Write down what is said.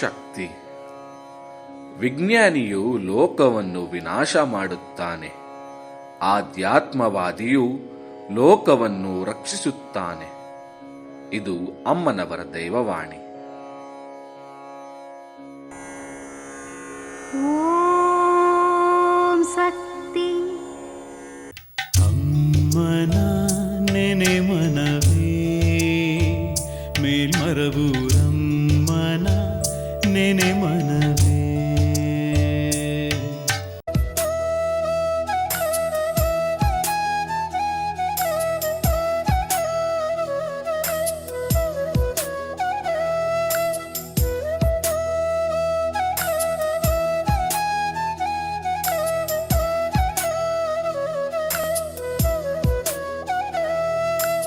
ಶಕ್ತಿ ವಿಜ್ಞಾನಿಯು ಲೋಕವನ್ನು ವಿನಾಶ ಮಾಡುತ್ತಾನೆ ಆಧ್ಯಾತ್ಮವಾದಿಯು ಲೋಕವನ್ನು ರಕ್ಷಿಸುತ್ತಾನೆ ಇದು ಅಮ್ಮನವರ ದೈವವಾಣಿ ಶಕ್ತಿ ಅಮ್ಮನ ಮನವೇ ನೆನೆ ಮನ